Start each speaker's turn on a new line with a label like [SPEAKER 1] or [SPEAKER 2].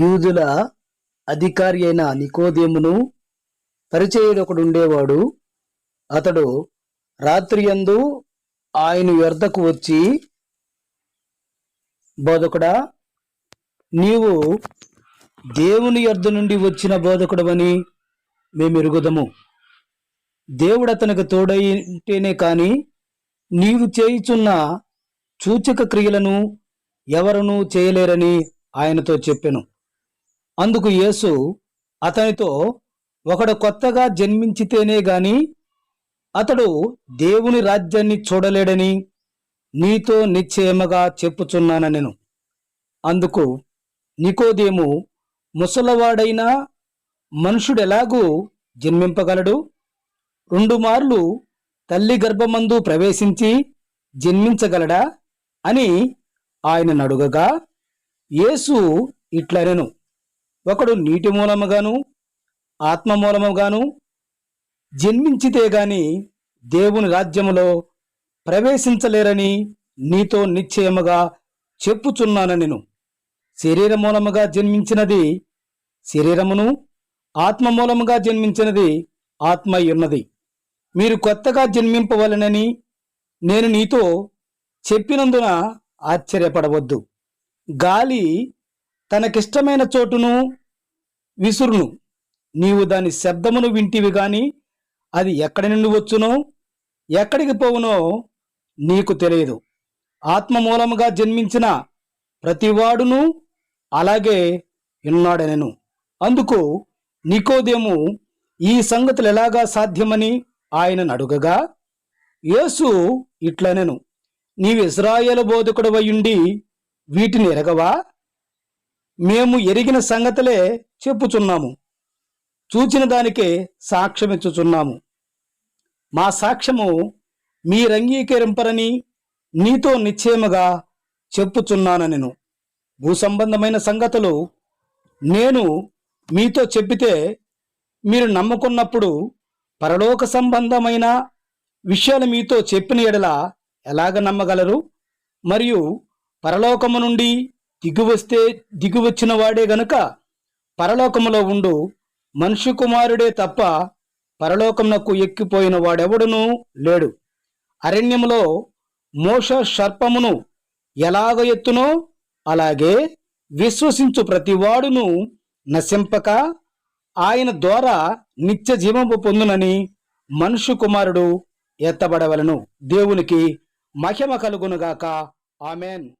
[SPEAKER 1] యూదుల అధికారి అయిన నికోదేమును పరిచయుడు ఒకడు ఉండేవాడు. అతడు రాత్రి యందు ఆయన వ్యర్థకు వచ్చి బోధకుడా నీవు దేవుని యొద్ద నుండి వచ్చిన బోధకుడవని మేము ఎరుగుదము దేవుడు అతనికి తోడైంటేనే కాని నీవు చేయుచున్న సూచక క్రియలను ఎవరునూ చేయలేరని ఆయనతో చెప్పెను. అందుకు యేసు అతనితో ఒకడు కొత్తగా జన్మించితేనే గాని అతడు దేవుని రాజ్యాన్ని చూడలేడని నీతో నిశ్చయముగా చెప్పుచున్నాను నేను. అందుకు నికోదేము ముసలవాడైన మనుషుడెలాగూ జన్మింపగలడు? రెండు మార్లు తల్లి గర్భమందు ప్రవేశించి జన్మించగలడా? అని ఆయన నడుగగా యేసు ఇట్లనెను. ఒకడు నీటి మూలముగాను ఆత్మ మూలముగాను జన్మించితే గాని దేవుని రాజ్యములో ప్రవేశించలేరని నీతో నిశ్చయముగా చెప్పుచున్నాను నేను. శరీర మూలముగా జన్మించినది శరీరమును ఆత్మ మూలముగా జన్మించినది ఆత్మ ఉన్నది మీరు కొత్తగా జన్మింపవలనని నేను నీతో చెప్పినందున ఆశ్చర్యపడవద్దు. గాలి తనకిష్టమైన చోటును విసురును. నీవు దాని శబ్దమును వింటివి కానీ అది ఎక్కడి నుండి వచ్చునో ఎక్కడికి పోవునో నీకు తెలియదు. ఆత్మ మూలముగా జన్మించిన ప్రతివాడును అలాగే విన్నాడనెను. అందుకు నికోదేము ఈ సంగతులు ఎలాగా సాధ్యమని ఆయనను అడుగగా యేసు ఇట్లనెను నీవు ఇస్రాయేలు బోధకుడవయుండి వీటిని ఎరగవా? మేము ఎరిగిన సంగతులే చెప్పుచున్నాము. చూచిన దానికే సాక్ష్యమిచ్చుచున్నాము. మా సాక్ష్యము మీరంగీకరింపరని నీతో నిశ్చయముగా చెప్పుచున్నాను నేను. భూసంబంధమైన సంగతులు నేను మీతో చెప్పితే మీరు నమ్ముకున్నప్పుడు పరలోక సంబంధమైన విషయాలు మీతో చెప్పిన ఎడల ఎలాగ నమ్మగలరు? మరియు పరలోకము నుండి దిగువస్తే దిగువచ్చిన వాడే గనుక పరలోకములో ఉండు. మనుష్య కుమారుడే తప్ప పరలోకమునకు ఎక్కిపోయిన వాడెవడునూ లేడు. అరణ్యములో మోష సర్పమును ఎలాగ ఎత్తునో అలాగే విశ్వసించు ప్రతివాడును నశింపక ఆయన ద్వారా నిత్య జీవము పొందునని మనుషు కుమారుడు ఎత్తబడవలను. దేవునికి మహిమ కలుగునుగాక. ఆమెన్.